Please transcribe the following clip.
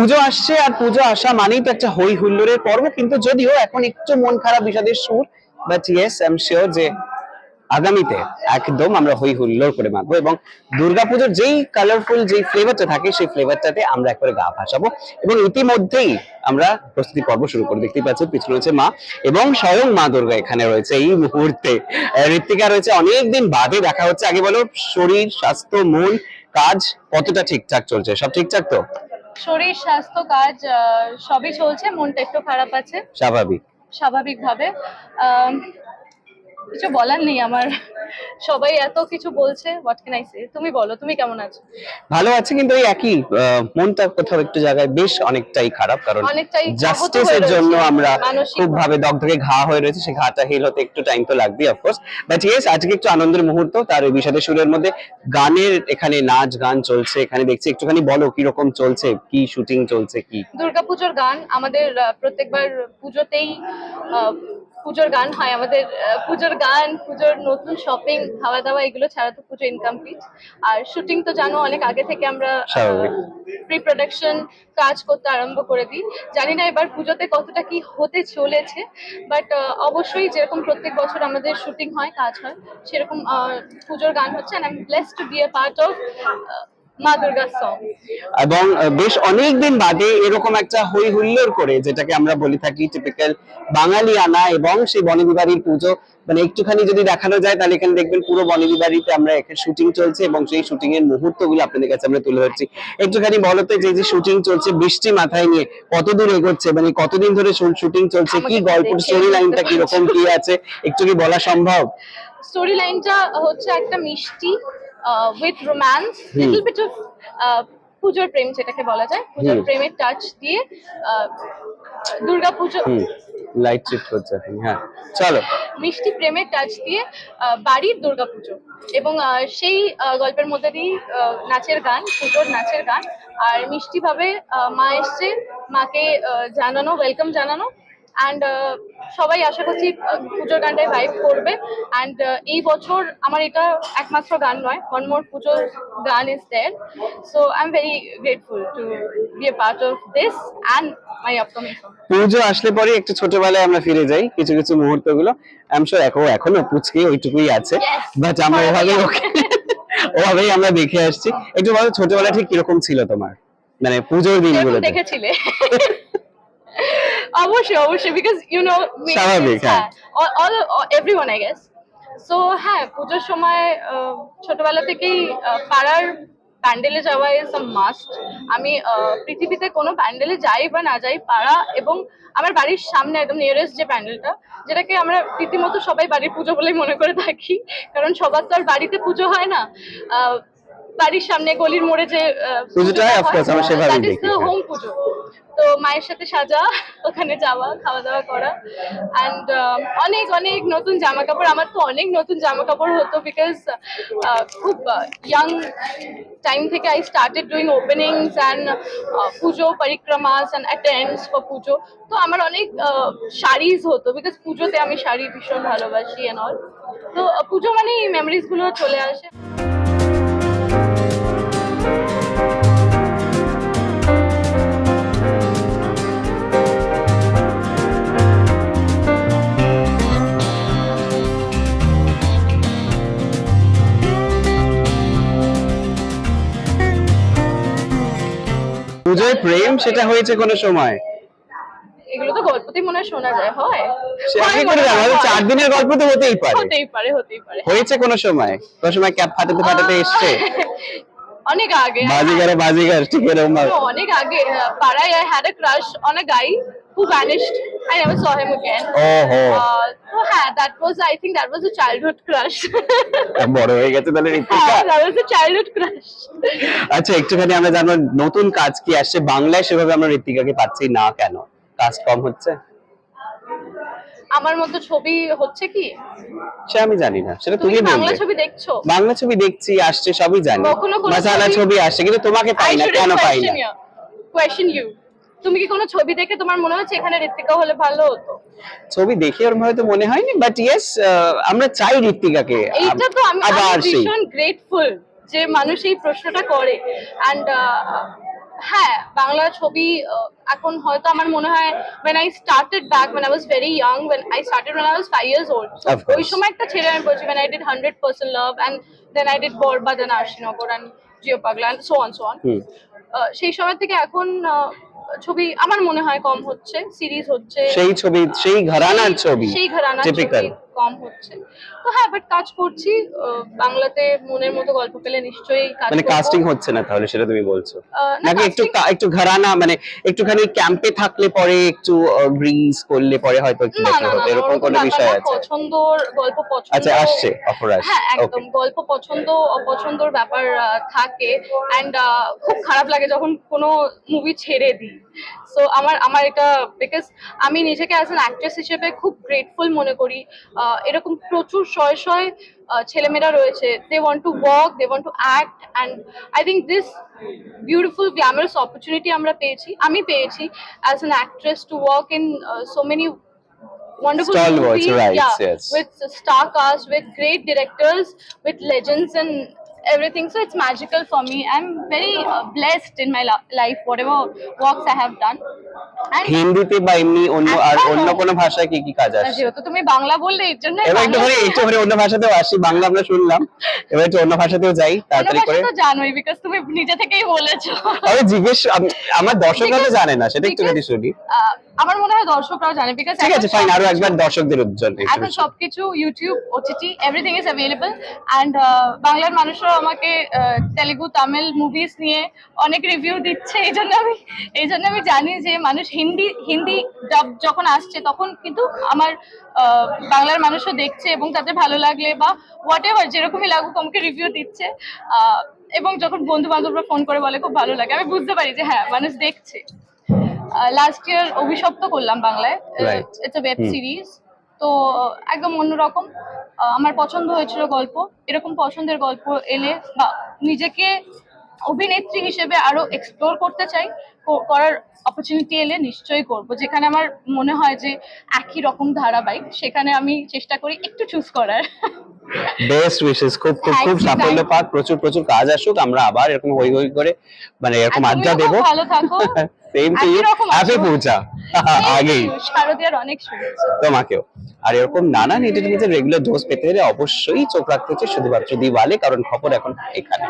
পুজো আসছে, আর পুজো আসা মানেই তো একটা হই হুল্লোড়ের পর্ব। কিন্তু যদিও এখন একটু মন খারাপ বিষাদের সুর but yes I am sure যে আগামীতে একদম আমরা হই হুল্লোড় করে মাখবো এবং দুর্গাপুজোর যেই কালারফুল যেই ফ্লেভারটা থাকে, সেই ফ্লেভারটাতে আমরা একবারে গা ভাসাবো এবং ইতিমধ্যেই আমরা প্রস্তুতি পর্ব শুরু করে দেখতে পাচ্ছি, পিছনে রয়েছে মা এবং স্বয়ং মা দুর্গা এখানে রয়েছে এই মুহূর্তে। ঋত্বিকা রয়েছে অনেকদিন বাদে দেখা হচ্ছে, আগে বলো শরীর, স্বাস্থ্য, মন, কাজ কতটা ঠিকঠাক চলছে? সব ঠিকঠাক তো? শরীর স্বাস্থ্য কাজ আহ, সবই চলছে মনটা একটু খারাপ আছে। স্বাভাবিক। স্বাভাবিকভাবে। কিছু বলার নেই আমার সবাই এত কিছু বলছে হোয়াট ক্যান আই সে তুমি বলো তুমি কেমন আছো? ভালো আছে কিন্তু ওই একই মনটা কোথাও একটু জায়গায় বেশ অনেকটাই খারাপ কারণ অনেকটাই জাস্টিসের জন্য আমরা খুব ভাবে দগদগে ঘা হয়ে রয়েছে সেই ঘাটা হিল হতে একটু টাইম তো লাগবেই অফকোর্স বাট ইয়েস আজকে একটু আনন্দের মুহূর্ত তার ওই বিষাদের সুরের মধ্যে গানের এখানে নাচ গান চলছে এখানে দেখছি একটুখানি বলো কি রকম চলছে কি শুটিং চলছে কি? দুর্গাপুজোর গান আমাদের প্রত্যেকবার পুজোতেই পুজোর গান হয় আমাদের পুজোর গান পুজোর নতুন শপিং খাওয়া দাওয়া এগুলো ছাড়া তো পুজো ইনকমপ্লিট আর শুটিং তো জানো অনেক আগে থেকে আমরা প্রি প্রোডাকশন কাজ করতে আরম্ভ করে দিই। জানি না এবার পুজোতে কতটা কি হতে চলেছে বাট অবশ্যই যেরকম প্রত্যেক বছর আমাদের শুটিং হয় কাজ হয় সেরকম পুজোর গান হচ্ছে and I am blessed to be a part of Maa Durga song এবং বেশ অনেকদিন বাদে এরকম একটা হই হুল্লোড় করে যেটাকে আমরা বলে থাকি টিপিক্যাল বাঙালি আনা এবং সেই বনবিবাড়ির পুজো। মানে একটুখানি যদি দেখানো যায় তাহলে এখানে দেখবেন পুরো বনবিবাড়িতে আমরা এখানে শুটিং চলছে এবং সেই শুটিং এর মুহূর্তগুলো আপনাদের কাছে আমরা তুলে ধরছি। একটুখানি বলো তো যে যে শুটিং চলছে বৃষ্টি মাথায় নিয়ে কতদূর এগোচ্ছে? মানে কতদিন ধরে শুটিং চলছে? কি আমাকে গল্প স্টোরি লাইনটা কীরকম কি আছে? একটু কি বলা সম্ভব? স্টোরি লাইনটা হচ্ছে একটা মিষ্টি। With romance little bit of পুজোর প্রেম যেটাকে বলা যায় পুজোর প্রেমের টাচ দিয়ে দুর্গা পুজো। লাইট শিফট করছে হ্যাঁ। চলো। মিষ্টি প্রেমের টাচ দিয়ে আহ, বাড়ির দুর্গাপুজো এবং আহ, সেই গল্পের মধ্যে দিয়ে নাচের গান পুজোর নাচের গান। আর মিষ্টিভাবে মা এসছে মাকে জানানো ওয়েলকাম জানানো। অ্যান্ড সবাই আশা করছি পুজোর গানটাই ভাইব করবে। অ্যান্ড এই বছর আমার এটা একমাত্র গান নয় ওয়ান মোর পুজোর গান is there so I am very grateful to be a part of this and my upcoming puja আসলে পরে একটু ছোটবেলায় আমরা ফিরে যাই কিছু কিছু মুহূর্তগুলো আই শিওর এখন এখনও পুচকে ওইটুকুই আছে। বাট আমরা ওভাবে ওকে ওভাবেই আমরা দেখে আসছি। একটু বলো ছোটবেলা ঠিক কীরকম ছিল তোমার? মানে পুজোর দিনগুলোতে। দেখেছিলে। অবশ্যই অবশ্যই বিকজ ইউ নো স্বাভাবিক, হ্যাঁ। All everyone I guess so হ্যাঁ পুজোর সময় ছোটবেলা থেকেই পাড়ার প্যান্ডেলে যাওয়া ইজ আ মাস্ট আমি পৃথিবীতে কোনো প্যান্ডেলে যাই বা না যাই পাড়া এবং আমার বাড়ির সামনে একদম নিয়ারেস্ট যে প্যান্ডেলটা যেটাকে আমরা রীতিমতো সবাই বাড়ির পুজো বলেই মনে করে থাকি কারণ সবার তো আর বাড়িতে পুজো হয় না। আহ, বাড়ির সামনে গলির মোড়ে যে পুজোটা হয়, of আমরা সেভাবেই দেখি, হ্যাঁ। পুজো। তো মায়ের সাথে সাজা ওখানে যাওয়া খাওয়া দাওয়া করা অ্যান্ড অনেক অনেক নতুন জামা কাপড় আমার তো অনেক নতুন জামা কাপড় হতো বিকজ খুব ইয়াং টাইম থেকে I started doing openings and puja parikramas and attends for পুজো। তো আমার অনেক শাড়িজ হতো বিকজ পুজোতে আমি শাড়ি ভীষণ ভালোবাসি অ্যান্ড অল তো পুজো মানে এই মেমোরিজগুলো চলে আসে। প্রেম সেটা হয়েছে কোনো সময়? এগুলো তো গল্পতেই মনে শোনা যায় হয়। সে হয় কি করে জানো হয়তো চার দিনের গল্প তো হতেই পারে। হতেই পারে হতেই পারে। হয়েছে কোনো সময়? কোনো সময় ক্যাপ ফাটাতে ফাটাতে এসছে? অনেক আগে বাজিগারে বাজিগার ঠিক এরকম অনেক আগে পাড়ায় I had a crush on a guy who vanished. I never saw him again. ওহো uh, so হ্যাঁ that was I think that was a childhood crush. বড় হয়ে গেছে তাহলে Ritika that was a childhood crush. আচ্ছা একটুখানি আমরা জানব নতুন কাজ কি আসছে? বাংলায় সেভাবে আমরা ঋতিকাকে পাচ্ছি না কেন? কাজ কম হচ্ছে? আমার মতো ছবি হচ্ছে কি? সে আমি জানি না। সেটা তুমি বাংলা ছবি দেখছ? বাংলা ছবি দেখছি আসছে সবই জানি। মাসালা ছবি- আসছে কিন্তু তোমাকে পাই না কেন পাই না? question you. তুমি কি কোনো ছবি দেখে তোমার মনে হচ্ছে এখানে ঋতিকা হলে ভালো হতো? ছবি দেখে ওরম হয়তো মনে হয়নি বাট ইয়েস আমরা চাই ঋতিকাকে এইটা তো আমি ভীষণ গ্রেটফুল যে মানুষ এই প্রশ্নটা করে। অ্যান্ড হ্যাঁ বাংলা ছবি এখন হয়তো আমার মনে হয় when I started back when I was very young when I started when I was five years old. So ওই সময় একটা ছেড়ে আমি বলছি when I did hundred percent love and then I did Borbaad and Ashinagar and Jio পাগলা and so on so on. সেই সময় থেকে এখন ছবি আমার মনে হয় কম হচ্ছে সিরিজ হচ্ছে। সেই ছবি সেই ঘরানার ছবি সেই ঘরানার টিপিক্যাল কম হচ্ছে। তো হ্যাঁ বাট কাজ করছি বাংলাতে মনের মতো গল্প পেলে নিশ্চয়ই কাজ মানে কাস্টিং হচ্ছে না তাহলে সেটা তুমি বলছো? নাকি একটু একটু ঘরানা মানে একটুখানি ক্যাম্পে থাকলে পরে একটু গ্রিজ করলে পরে হয়তো একটু না হতো এরকম কোনো বিষয় আছে? পছন্দর গল্প পছন্দ আচ্ছা আসছে অফার হ্যাঁ একদম গল্প পছন্দ অপছন্দর ব্যাপার থাকে। অ্যান্ড খুব খারাপ লাগে যখন কোনো মুভি ছেড়ে দিই। সো আমার আমার এটা বিকজ আমি নিজেকে অ্যাজ অ্যান অ্যাক্ট্রেস হিসেবে খুব গ্রেটফুল মনে করি। এরকম প্রচুর শয়ে শয়ে ছেলেমেয়েরা রয়েছে they want to work they want to act and I think this beautiful glamorous opportunity আমরা পেয়েছি আমি পেয়েছি as an actress to work in so many wonderful Stalwarts, movies, right, yeah, yes. with star cast, with great directors, with legends and everything. So it's magical for me. I'm very uh, blessed in my life, whatever works I have done. And হিন্দিতে বা এমনি অন্য আর একদম। অন্য কোনো ভাষায় কি কি কাজ আসছে যেহেতু তুমি বাংলা বললে এর জন্য এবার একটু করে একটু করে অন্য ভাষাতেও আসি বাংলা আমরা শুনলাম এবার একটু অন্য ভাষাতেও যাই তাড়াতাড়ি করে তো জানোই বিকজ তুমি নিজে থেকেই বলেছ আমি জিজ্ঞেস আম- আমার দর্শকরা তো জানে না সেটা একটু যদি শুনি আমার মনে হয় দর্শকরাও জানে বিকজ ঠিক আছে ফাইন আরও একবার দর্শকদের উজ্জ্বল এখন সবকিছু YouTube OTT everything is available and বাংলার মানুষরাও আমাকে আহ, তেলেগু তামিল মুভিজ নিয়ে অনেক রিভিউ দিচ্ছে এই জন্য আমি এই জন্য আমি জানি যে মানুষ হিন্দি হিন্দি ডাব যখন আসছে তখন কিন্তু আমার আহ, বাংলার মানুষও দেখছে এবং তাদের ভালো লাগলে বা হোয়াট এভার যেরকমই লাগুক আমাকে রিভিউ দিচ্ছে আহ, এবং যখন বন্ধু বান্ধবরা ফোন করে বলে খুব ভালো লাগে। আমি বুঝতে পারি যে হ্যাঁ মানুষ দেখছে। লাস্ট ইয়ার অভিশপ্ত করলাম বাংলায়। ইটস এ ওয়েব সিরিজ তো একদম অন্যরকম। আমার পছন্দ হয়েছিল গল্প। এরকম পছন্দের গল্প এলে বা নিজেকে অভিনেত্রী হিসেবে আরও এক্সপ্লোর করতে চাই করার অপরচুনিটি এলে নিশ্চয়ই করব। যেখানে আমার মনে হয় যে একই রকম ধারাবাহিক সেখানে আমি চেষ্টা করি একটু চুজ করার। বেস্ট উইশেস খুব খুব খুব সাফল্য পাক। প্রচুর প্রচুর কাজ আসুক আমরা আবার এরকম হই হই করে মানে এরকম আড্ডা দেবো। ভালো থাকো। Same to you happy puja আগেই শারদিয়ার অনেক শুভেচ্ছা। তোমাকেও। আর এরকম নানান এন্টারটেনমেন্টের রেগুলার ডোজ পেতে হলে অবশ্যই চোখ রাখতে হচ্ছে শুধুমাত্র দিওয়ালে কারণ খবর এখন এখানে।